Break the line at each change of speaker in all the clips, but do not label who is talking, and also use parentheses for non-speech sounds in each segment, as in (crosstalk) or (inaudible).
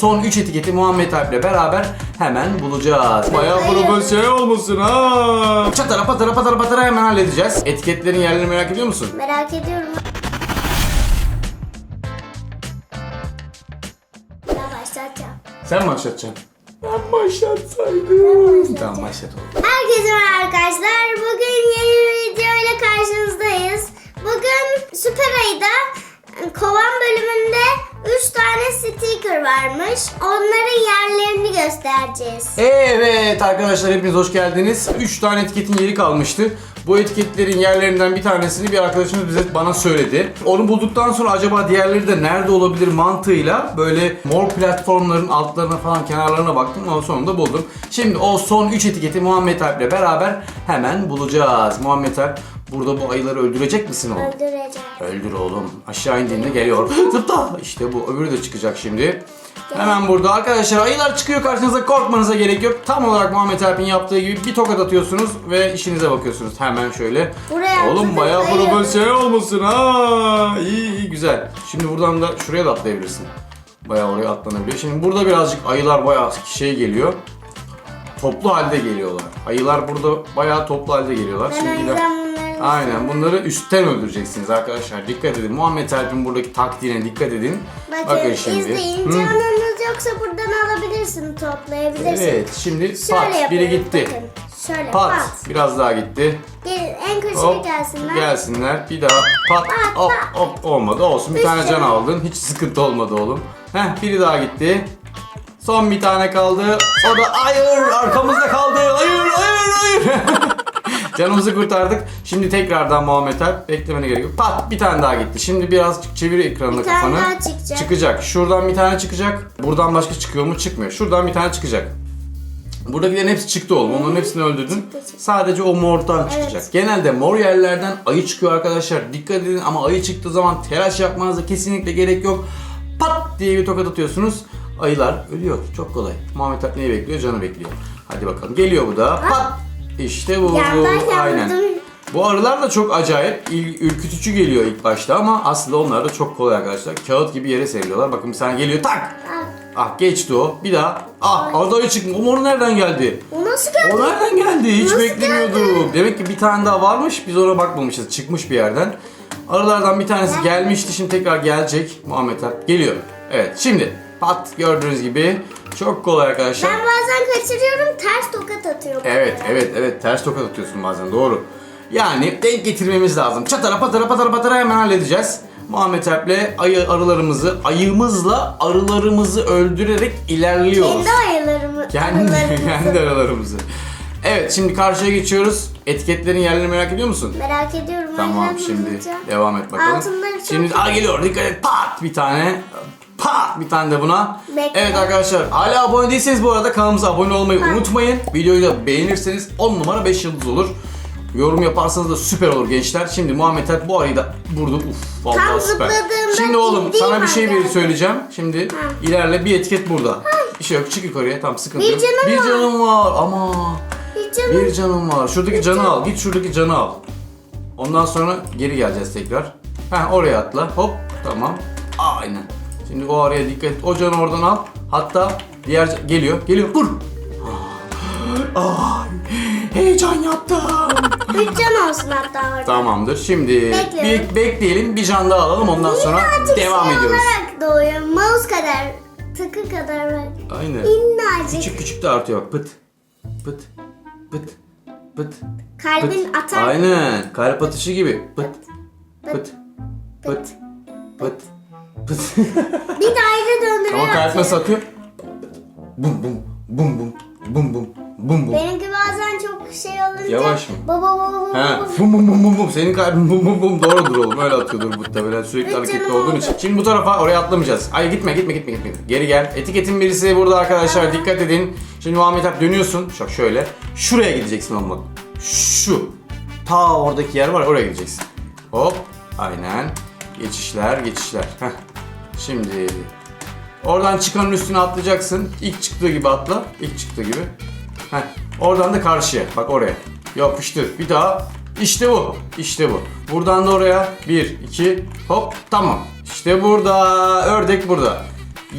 Son 3 etiketi Muhammed Alp'le beraber hemen bulacağız. Bayağı profesyonel olmuşsun ha. Çatara patara patara patara hemen halledeceğiz. Etiketlerin yerlerini merak ediyor musun?
Merak ediyorum. Ben başlatacağım.
Sen mi başlatacaksın? Ben başlatsaydım. Tamam başlat oğlum.
Herkese merhaba arkadaşlar. Bugün yeni bir videoyla karşınızdayız. Bugün Süper Ayı'da e, kovan bölümünde 3 tane sticker varmış. Onların yerlerini göstereceğiz.
Evet arkadaşlar hepiniz hoş geldiniz. 3 tane etiketin yeri kalmıştı. Bu etiketlerin yerlerinden bir tanesini bir arkadaşımız bize bana söyledi. Onu bulduktan sonra acaba diğerleri de nerede olabilir mantığıyla böyle mor platformların altlarına falan kenarlarına baktım ama sonunda buldum. Şimdi o son 3 etiketi Muhammed Alp'le beraber hemen bulacağız. Muhammed Alp burada bu ayıları öldürecek misin oğlum?
Öldüreceğim.
Öldür oğlum. Aşağı indiğinde geliyor. (gasps) Zıpla. İşte bu. Öbürü de çıkacak şimdi. Hemen burada arkadaşlar ayılar çıkıyor karşınıza korkmanıza gerek yok. Tam olarak Muhammed Alp'in yaptığı gibi bir tokat atıyorsunuz ve işinize bakıyorsunuz. Hemen şöyle.
Buraya
Oğlum
atladım,
bayağı
ayı.
profesyonel olmuşsun ha. İyi iyi güzel. Şimdi buradan da şuraya da atlayabilirsin. Bayağı oraya atlanabiliyor. Şimdi burada birazcık ayılar bayağı şey geliyor. Toplu halde geliyorlar. Ayılar burada bayağı toplu halde geliyorlar.
Ben
Şimdi
bunları...
Aynen bunları üstten öldüreceksiniz arkadaşlar. Dikkat edin. Muhammed Alp'in buradaki taktiğine dikkat edin.
Bakın, izleyin.
Hı.
Canınız yoksa buradan alabilirsin, toplayabilirsin.
Evet şimdi
Şöyle
pat biri gitti.
Bakın. Şöyle
Pat.
pat.
Biraz daha gitti.
Gelin en
Hop
gelsinler.
gelsinler. Bir daha pat. Hop hop olmadı. Olsun bir tane can aldın. Hiç sıkıntı olmadı oğlum. Heh biri daha gitti. Son bir tane kaldı. O da hayır arkamızda kaldı. Hayır hayır hayır. (laughs) Canımızı kurtardık. Şimdi tekrardan Muhammed Alp beklemene gerek yok. Pat bir tane daha gitti. Şimdi birazcık çevir ekranını
Bir tane
kafanı.
daha çıkacak.
Çıkacak. Şuradan bir tane çıkacak. Buradan başka çıkıyor mu? Çıkmıyor. Şuradan bir tane çıkacak. Buradakilerin hepsi çıktı oğlum. Onların hepsini öldürdün. Sadece o mordan çıkacak. Genelde mor yerlerden ayı çıkıyor arkadaşlar. Dikkat edin ama ayı çıktığı zaman telaş yapmanıza kesinlikle gerek yok. Pat diye bir tokat atıyorsunuz. Ayılar ölüyor. Çok kolay. Muhammed Alp neyi bekliyor? Canı bekliyor. Hadi bakalım. Geliyor bu da. Pat. İşte bu.
Yandan
Aynen.
yandım.
Bu arılar da çok acayip, il- ürkütücü geliyor ilk başta ama aslında onlar da çok kolay arkadaşlar. Kağıt gibi yere seriliyorlar. Bakın bir tane geliyor tak. Ah geçti o. Bir daha. Ah orada ayı çıkmış. O nereden geldi?
O nasıl geldi?
O nereden geldi? Hiç
Nasıl
beklemiyordum. Demek ki bir tane daha varmış. Biz ona bakmamışız. Çıkmış bir yerden. Arılardan bir tanesi gelmişti. Şimdi tekrar gelecek. Muhammed Alp geliyor. Evet şimdi pat gördüğünüz gibi çok kolay arkadaşlar.
Ben bazen kaçırıyorum, ters tokat atıyorum.
Evet, evet, evet. Ters tokat atıyorsun bazen. Doğru. Yani denk getirmemiz lazım. Çatara patara patara patara hemen halledeceğiz. Muhammed Alp'le ayı arılarımızı, ayımızla arılarımızı öldürerek ilerliyoruz.
Kendi ayılarımı.
Kendi, (laughs)
arılarımızı.
kendi arılarımızı. Evet, şimdi karşıya geçiyoruz. Etiketlerin yerlerini merak ediyor musun?
Merak ediyorum.
Tamam, şimdi
bulacağım.
devam et bakalım.
Altınları çok
Şimdi aa geliyor. Dikkat et. Pat bir tane. Pat bir tane de buna.
Bekle.
Evet arkadaşlar hala abone değilseniz bu arada kanalımıza abone olmayı unutmayın. Videoyu da beğenirseniz 10 numara 5 yıldız olur. Yorum yaparsanız da süper olur gençler. Şimdi Muhammed Alp bu arayı da vurdu. Uf vallahi
Tam
süper. Şimdi oğlum sana bir şey bir söyleyeceğim. Şimdi
Ha.
ilerle bir etiket burada. Bir şey yok çık yukarıya tam sıkıntı
Bir
yok.
canım
bir
var.
canım var ama
Hiç canım.
bir canım var. Şuradaki canı al. Git şuradaki canı al. Ondan sonra geri geleceğiz tekrar. Heh oraya atla. Hop tamam. Aynen. Şimdi o araya dikkat et. O canı oradan al. Hatta diğer geliyor. Geliyor. Vur. Ay, heyecan yaptım.
Üç can olsun hatta orada.
Tamamdır. Şimdi
Bekliyorum.
bir bekleyelim. Bir can daha alalım. Ondan sonra
Minnacık
devam
şey
ediyoruz.
olarak doğuyor. Mouse kadar. Tıkı kadar var.
Aynen.
Minnacık.
Küçük küçük de artıyor. bak. Pıt. Pıt. Pıt. Pıt.
Kalbin
Pıt.
atar.
Aynen. Kalp atışı gibi. Pıt. Pıt. Pıt. Pıt. Pıt.
Bir daire döndürüyor.
Ama kalp nasıl atıyor? Bum bum. Bum bum. Bum bum. Bum bum.
Benimki bazen çok şey olunca.
Yavaş mı?
Baba baba baba.
He. Bum bum bum bum bum. Senin kalbin bum bum bum doğrudur oğlum. Öyle atıyordur muhtemelen sürekli
Üç
hareketli olduğun
oldu.
için. Şimdi bu tarafa oraya atlamayacağız. Ay gitme gitme gitme gitme. Geri gel. Etiketin birisi burada arkadaşlar. Dikkat edin. Şimdi Muhammed Alp dönüyorsun. Şak şöyle. Şuraya gideceksin bak. Şu. Ta oradaki yer var ya, oraya gideceksin. Hop. Aynen. Geçişler geçişler. Heh. Şimdi Oradan çıkanın üstüne atlayacaksın. İlk çıktığı gibi atla. İlk çıktığı gibi. Heh. Oradan da karşıya. Bak oraya. Yapıştır. Bir daha. İşte bu. İşte bu. Buradan da oraya. Bir, iki, hop. Tamam. İşte burada. Ördek burada.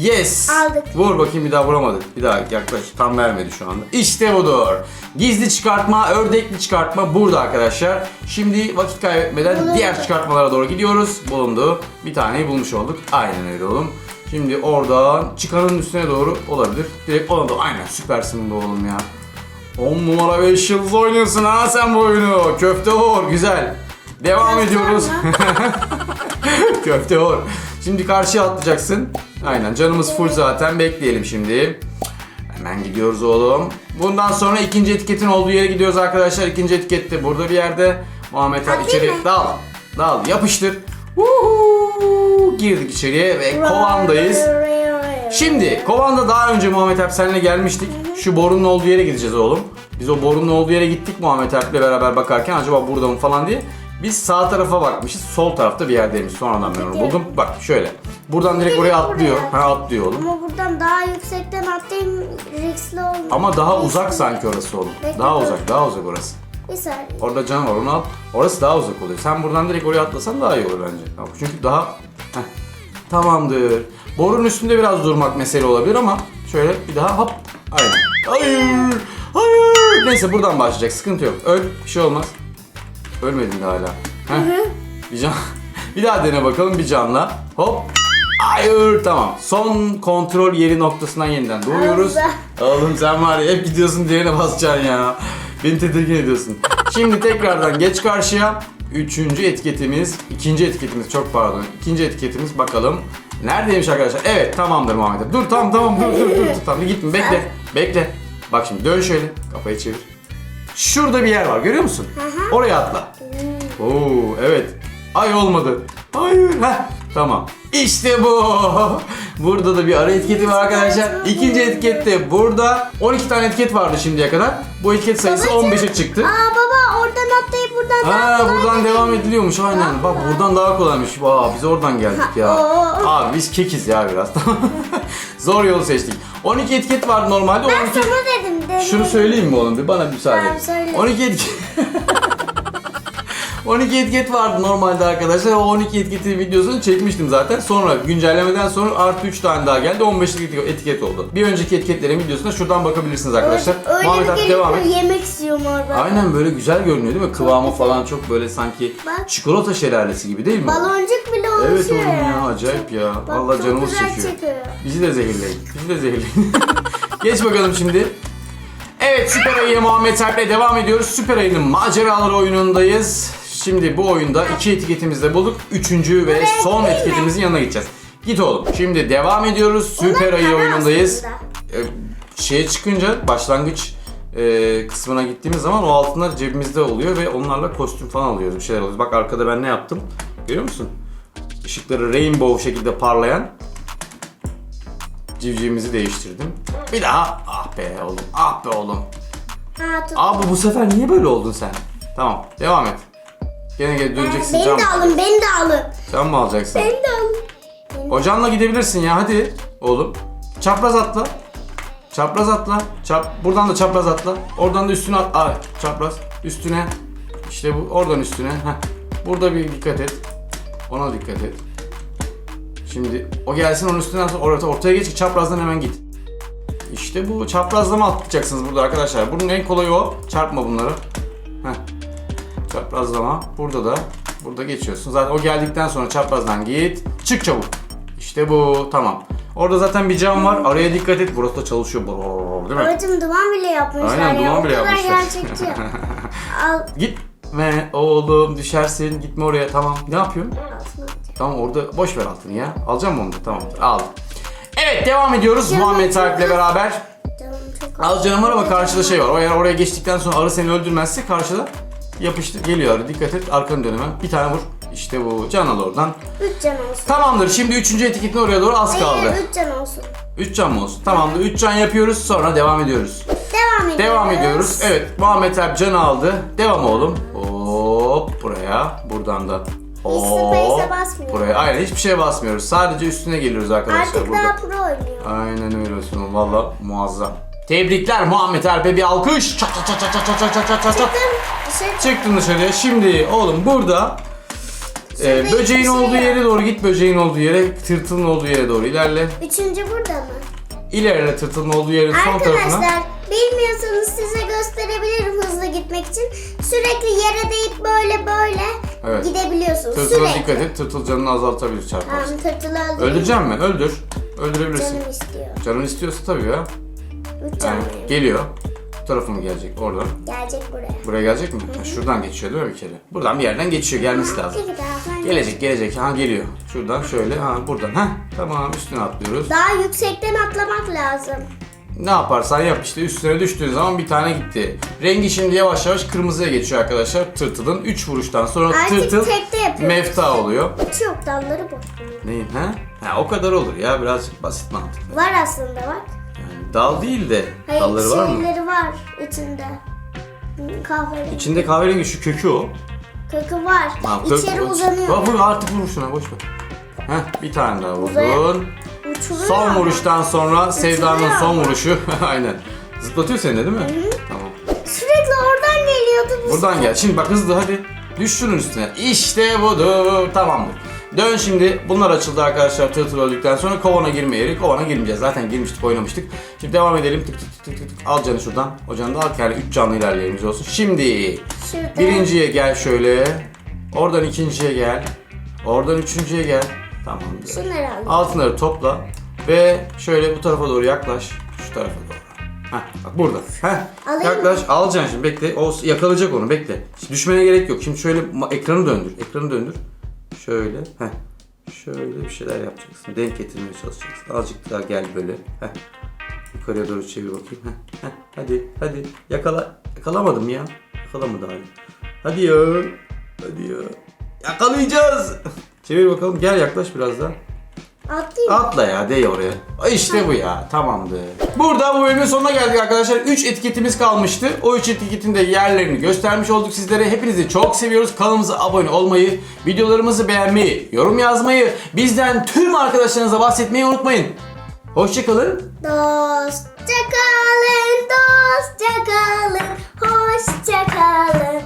Yes.
Aldık.
Vur bakayım bir daha vuramadık. Bir daha yaklaş. Tam vermedi şu anda. İşte budur. Gizli çıkartma, ördekli çıkartma burada arkadaşlar. Şimdi vakit kaybetmeden
Bulundu.
diğer çıkartmalara doğru gidiyoruz. Bulundu. Bir taneyi bulmuş olduk. Aynen öyle oğlum. Şimdi oradan çıkanın üstüne doğru olabilir. Direkt ona doğru. Aynen süpersin bu oğlum ya. 10 numara 5 yıldız oynuyorsun ha sen bu oyunu. Köfte vur. Güzel. Devam ediyoruz. (laughs) Köfte vur. Şimdi karşıya atlayacaksın. Aynen canımız full zaten. Bekleyelim şimdi. Hemen gidiyoruz oğlum. Bundan sonra ikinci etiketin olduğu yere gidiyoruz arkadaşlar. İkinci etiket de burada bir yerde. Muhammed abi içeri
mı?
dal. Dal yapıştır. Woohoo! Girdik içeriye ve kovandayız. Şimdi kovanda daha önce Muhammed Alp seninle gelmiştik. Şu borunun olduğu yere gideceğiz oğlum. Biz o borunun olduğu yere gittik Muhammed Alp'le beraber bakarken acaba burada mı falan diye. Biz sağ tarafa bakmışız. Sol tarafta bir yerdeymiş. Sonradan ben onu buldum. Bak şöyle. Buradan direkt oraya atlıyor. Ha atlıyor oğlum.
Ama buradan daha yüksekten atlayayım riskli olmuyor.
Ama daha uzak sanki orası oğlum.
Bekle,
Daha
dur.
uzak, daha uzak orası.
Bir saniye.
Orada can var onu al. Orası daha uzak oluyor. Sen buradan direkt oraya atlasan daha iyi olur bence. Tamam, Çünkü daha... Heh. Tamamdır. Borun üstünde biraz durmak mesele olabilir ama şöyle bir daha hop. Aynen. Hayır. Hayır. Neyse buradan başlayacak. Sıkıntı yok. Öl. Bir şey olmaz. Ölmedin de hala. Heh. Bir can. (laughs) bir daha dene bakalım bir canla. Hop. Hayır tamam. Son kontrol yeri noktasından yeniden doğuyoruz. Oğlum sen var ya hep gidiyorsun diğerine basacaksın ya. Beni tedirgin ediyorsun. Şimdi tekrardan geç karşıya. Üçüncü etiketimiz, ikinci etiketimiz çok pardon. İkinci etiketimiz bakalım. Neredeymiş arkadaşlar? Evet tamamdır Muhammed. Dur tamam tamam dur dur dur. dur. Tamam gitme bekle. Bekle. Bak şimdi dön şöyle. Kafayı çevir. Şurada bir yer var görüyor musun? Oraya atla. Oo evet. Ay olmadı. Hayır. Heh, tamam. İşte bu. Burada da bir ara etiketi var arkadaşlar. İkinci etiket de burada. 12 tane etiket vardı şimdiye kadar. Bu etiket sayısı
Babacığım.
15'e çıktı.
Aa baba oradan atlayıp buradan
Ha
daha kolay
buradan
değil
devam ediliyormuş aynen. Bak buradan daha kolaymış. Aa biz oradan geldik ya.
Oo.
Abi biz kekiz ya biraz. (laughs) Zor yolu seçtik. 12 etiket vardı normalde.
Ben
12
sana dedim dedim.
Şunu söyleyeyim mi oğlum bir bana müsaade.
Tamam,
et.
söyle.
12 etiket (laughs) 12 etiket vardı normalde arkadaşlar. O 12 etiketin videosunu çekmiştim zaten. Sonra güncellemeden sonra artı 3 tane daha geldi. 15 etiket- oldu. Bir önceki etiketlerin videosuna şuradan bakabilirsiniz arkadaşlar.
Öyle
Muhammed
bir
abi devam et.
yemek istiyorum orada.
Aynen böyle güzel görünüyor değil mi? Kıvamı falan çok böyle sanki
Bak.
çikolata şelalesi gibi değil mi?
Baloncuk bile oluşuyor.
Evet oğlum ya acayip ya.
Bak,
Vallahi
çok
canımız çekiyor.
çekiyor.
Bizi de zehirleyin. Bizi de zehirleyin. (laughs) Geç bakalım şimdi. Evet Süper Ayı'ya Muhammed Serp'le devam ediyoruz. Süper Ayı'nın maceraları oyunundayız. Şimdi bu oyunda iki etiketimizi de bulduk. Üçüncü ve son etiketimizin yanına gideceğiz. Git oğlum. Şimdi devam ediyoruz. Süper Ayı oyunundayız. Ee, şeye çıkınca başlangıç e, kısmına gittiğimiz zaman o altınlar cebimizde oluyor ve onlarla kostüm falan alıyoruz. Bir şeyler alıyoruz. Bak arkada ben ne yaptım? Görüyor musun? Işıkları rainbow şekilde parlayan civcivimizi değiştirdim. Bir daha ah be oğlum ah be oğlum. Abi bu sefer niye böyle oldun sen? Tamam devam et. Gene geri döneceksin.
Beni de alın, beni de alın.
Can mı alacaksın?
Beni de alın.
Hocanla gidebilirsin ya hadi oğlum. Çapraz atla. Çapraz atla. Çap buradan da çapraz atla. Oradan da üstüne at. Ay, çapraz üstüne. İşte bu oradan üstüne. Heh. Burada bir dikkat et. Ona dikkat et. Şimdi o gelsin onun üstünden sonra orta, ortaya geç çaprazdan hemen git. İşte bu çaprazlama atlayacaksınız burada arkadaşlar. Bunun en kolayı o. Çarpma bunları. Heh. Çaprazlama. Burada da burada geçiyorsun. Zaten o geldikten sonra çaprazdan git. Çık çabuk. İşte bu. Tamam. Orada zaten bir cam var. Araya dikkat et. Burası da çalışıyor. Brrr, Değil mi?
Babacım duman bile yapmışlar
Aynen,
ya.
duman
o
bile
kadar
yapmışlar.
gerçekçi. (laughs) Al.
Gitme oğlum düşersin. Gitme oraya. Tamam. Ne yapıyorsun? Tamam orada boş ver altını ya. Alacağım mı onu? Tamam. Aldım. Evet devam ediyoruz
Canım
Muhammed
çok
Tarık'le beraber.
Canım çok
Al canım var ama karşıda şey var. O eğer oraya geçtikten sonra arı seni öldürmezse karşıda yapıştır geliyor. Dikkat et arkanı dön hemen. Bir tane vur. İşte bu. Can al oradan.
Üç can olsun.
Tamamdır. Şimdi üçüncü etiketin oraya doğru az kaldı.
Hayır, üç can olsun.
3 can mı olsun? Tamamdır. 3 can yapıyoruz. Sonra devam ediyoruz.
Devam ediyoruz.
Devam ediyoruz. Evet. Muhammed Alp canı aldı. Devam oğlum. Hop buraya. Buradan da.
Space'e basmıyoruz.
Buraya. Aynen hiçbir şeye basmıyoruz. Sadece üstüne geliyoruz arkadaşlar
Artık
burada.
daha pro oynuyor.
Aynen öyle olsun. oğlum. Valla muazzam. Tebrikler Muhammed Alp'e bir alkış. Çat çat çat çat çat çat çat çat çat.
Çıktım. Çık.
Çıktın dışarıya. Şimdi oğlum burada
Şurada
böceğin olduğu yere doğru git. Böceğin olduğu yere, tırtılın olduğu yere doğru ilerle.
Üçüncü burada mı?
İlerle tırtılın olduğu yerin son tarafına.
Arkadaşlar bilmiyorsanız size gösterebilirim hızlı gitmek için. Sürekli yere değip böyle böyle
Evet.
gidebiliyorsunuz.
Tırtıla
Sürekli.
dikkat et. Tırtıl canını azaltabilir çarparsa.
Tamam tırtılı öldüreyim.
Öldüreceğim mi? Öldür. Öldürebilirsin.
Canım istiyor.
Canın istiyorsa tabii ya.
Üç
Yani
canlıyım.
geliyor. Tarafa mı gelecek? Oradan.
Gelecek buraya.
Buraya gelecek mi? Ha, şuradan geçiyor değil mi bir kere? Buradan bir yerden geçiyor. Gelmesi lazım.
Peki daha
Gelecek gelecek. Ha geliyor. Şuradan şöyle. Ha buradan. Ha tamam üstüne atlıyoruz.
Daha yüksekten atlamak lazım.
Ne yaparsan yap işte üstüne düştüğün zaman bir tane gitti. Rengi şimdi yavaş yavaş kırmızıya geçiyor arkadaşlar tırtılın. 3 vuruştan sonra
Artık
tırtıl
tekte yapıyoruz.
mefta oluyor.
Yok dalları bu.
Neyin ha? Ha o kadar olur ya birazcık basit mantık.
Var aslında bak.
Dal değil de
Hayır
dalları var mı?
şeyleri var içinde. Kahverengi.
İçinde kahverengi şu kökü o.
Kökü var.
Ha, kök-
İçeri
Bak,
uzanıyor.
vur artık vur şuna boş ver. Heh bir tane daha vurdun.
Uçuruyor
Son
ama.
vuruştan sonra Sevda'nın son vuruşu. (laughs) Aynen. Zıplatıyor seni de değil mi? Tamam.
Sürekli oradan geliyordu bu.
Buradan gel. Şimdi bak hızlı hadi. Düş şunun üstüne. İşte budur. Tamamdır. Dön şimdi. Bunlar açıldı arkadaşlar tırtıl öldükten sonra kovana girme yeri. Kovana girmeyeceğiz. Zaten girmiştik oynamıştık. Şimdi devam edelim. Tık tık tık tık tık. Al canı şuradan. O canı da al. Yani 3 canlı ilerleyelim olsun. Şimdi
Şurada.
birinciye gel şöyle. Oradan ikinciye gel. Oradan üçüncüye gel. Tamamdır.
Şunları al.
Altınları topla ve şöyle bu tarafa doğru yaklaş. Şu tarafa doğru. Heh, bak burada. Heh,
Alayım
yaklaş. Alacaksın şimdi bekle. O yakalayacak onu bekle. Şimdi düşmene gerek yok. Şimdi şöyle ekranı döndür. Ekranı döndür. Şöyle. Heh. Şöyle bir şeyler yapacaksın. Denk getirmeye çalışacaksın. Azıcık daha gel böyle. Heh. Yukarıya doğru çevir bakayım. Heh. Heh. Hadi hadi. Yakala. Yakalamadım ya. Yakalamadı hala. Hadi ya. Hadi ya. Yakalayacağız. (laughs) Çevir bakalım. Gel yaklaş biraz daha.
Atlayayım.
Atla ya değ oraya. İşte bu ya tamamdır. Burada bu bölümün sonuna geldik arkadaşlar. 3 etiketimiz kalmıştı. O 3 etiketin de yerlerini göstermiş olduk sizlere. Hepinizi çok seviyoruz. Kanalımıza abone olmayı, videolarımızı beğenmeyi, yorum yazmayı, bizden tüm arkadaşlarınıza bahsetmeyi unutmayın. Hoşçakalın.
Dostça kalın, dostça kalın, hoşça kalın.